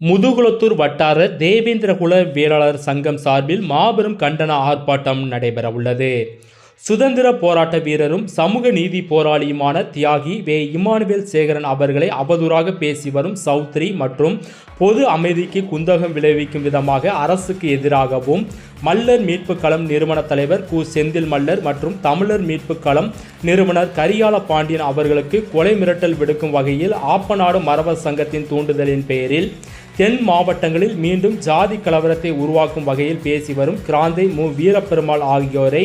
முதுகுளத்தூர் வட்டார தேவேந்திரகுல வேளாளர் சங்கம் சார்பில் மாபெரும் கண்டன ஆர்ப்பாட்டம் நடைபெறவுள்ளது. சுதந்திர போராட்ட வீரரும் சமூக நீதி போராளியுமான தியாகி வே. இமானுவேல் சேகரன் அவர்களை அவதூறாக பேசி வரும் சௌத்ரி மற்றும் பொது அமைதிக்கு குந்தகம் விளைவிக்கும் விதமாக அரசுக்கு எதிராகவும் மல்லர் மீட்பு களம் நிறுவன தலைவர் கு. செந்தில் மல்லர் மற்றும் தமிழர் மீட்பு களம் நிறுவனர் கரியால பாண்டியன் அவர்களுக்கு கொலை மிரட்டல் விடுக்கும் வகையில் ஆப்பநாடு மரபர் சங்கத்தின் தூண்டுதலின் பெயரில் தென் மாவட்டங்களில் மீண்டும் ஜாதி கலவரத்தை உருவாக்கும் வகையில் பேசி வரும் கிராந்தை மு. வீரப்பெருமாள் ஆகியோரை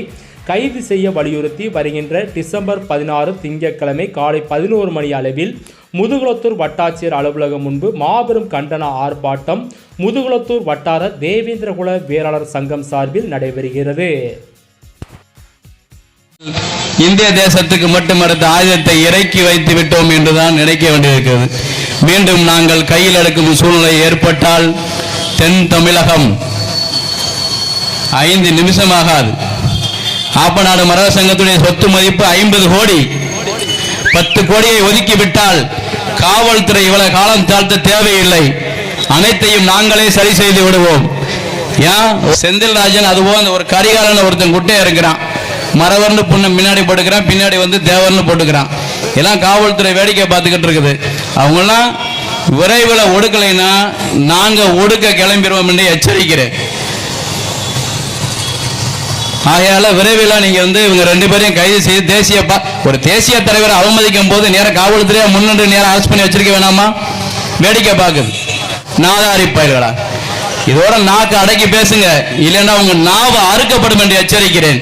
கைது செய்ய வலியுறுத்தி வருகின்ற டிசம்பர் பதினாறு திங்கட்கிழமை காலை பதினோரு மணி அளவில் முதுகுளத்தூர் வட்டாட்சியர் அலுவலகம் முன்பு மாபெரும் கண்டன ஆர்ப்பாட்டம் முதுகுளத்தூர் வட்டார தேவேந்திரகுல வேளாளர் சங்கம் சார்பில் நடைபெறுகிறது. இந்திய தேசத்துக்கு மட்டும் அடுத்த ஆயுதத்தை இறக்கி வைத்து விட்டோம் என்றுதான் நினைக்க வேண்டியிருக்கிறது. மீண்டும் நாங்கள் கையில் எடுக்கும் சூழ்நிலை ஏற்பட்டால் தென் தமிழகம் ஐந்து நிமிஷமாகாது. ஆப்பநாடு மரக சங்கத்துடைய சொத்து மதிப்பு ஐம்பது கோடி. பத்து கோடியை ஒதுக்கி விட்டால் காவல்துறை இவ்வளவு காலம் தாழ்த்த தேவையில்லை. அனைத்தையும் நாங்களே சரி செய்து விடுவோம். ஏன் செந்தில் ராஜன் அதுபோல் அந்த ஒரு கரிகாலன் ஒருத்தன் குட்டே இருக்கிறான். மரவர்னு பொண்ணு முன்னாடி போட்டுக்கிறான் பின்னாடி வந்து தேவர்னு போட்டுக்கிறான். எல்லாம் காவல்துறை வேடிக்கை பார்த்துக்கிட்டு இருக்குது. அவங்கெல்லாம் விரைவில் ஒடுக்கலைன்னா நாங்க ஒடுக்க கிளம்பிடுவோம் என்று எச்சரிக்கிறேன். ஆகையால விரைவில் நீங்க வந்து இவங்க ரெண்டு பேரையும் கைது செய்து தேசிய ஒரு தேசிய தலைவரை அவமதிக்கும் போது நேரம் காவல்துறையா முன்னின்று நேரம் அரெஸ்ட் பண்ணி வச்சிருக்க வேணாமா? வேடிக்கை பார்க்குது. நாதாரி பயல்களா இதோட நாக்கு அடக்கி பேசுங்க. இல்லைன்னா உங்க நாவை அறுக்கப்படும் என்று எச்சரிக்கிறேன்.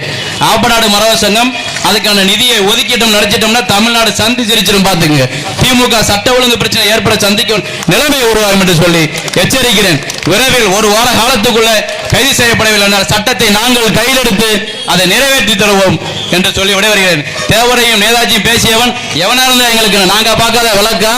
ஆப்பநாடு மரவ சங்கம் அதுக்கான நிதியை ஒதுக்கிட்டோம் நடிச்சிட்டோம்னா தமிழ்நாடு சந்தி சிரிச்சிடும் பாத்துங்க திமுக சட்ட ஒழுங்கு பிரச்சனை ஏற்பட சந்திக்கும் நிலைமை உருவாகும் என்று சொல்லி எச்சரிக்கிறேன். விரைவில் ஒரு வார காலத்துக்குள்ள கைது செய்யப்படவில்லை என்றால் சட்டத்தை நாங்கள் கையில் எடுத்து அதை நிறைவேற்றி தருவோம் என்று சொல்லி விடைபெறுகிறேன். தேவரையும் நேதாஜியும் பேசியவன் எவனா இருந்தா எங்களுக்கு நாங்க பார்க்காத விளக்கா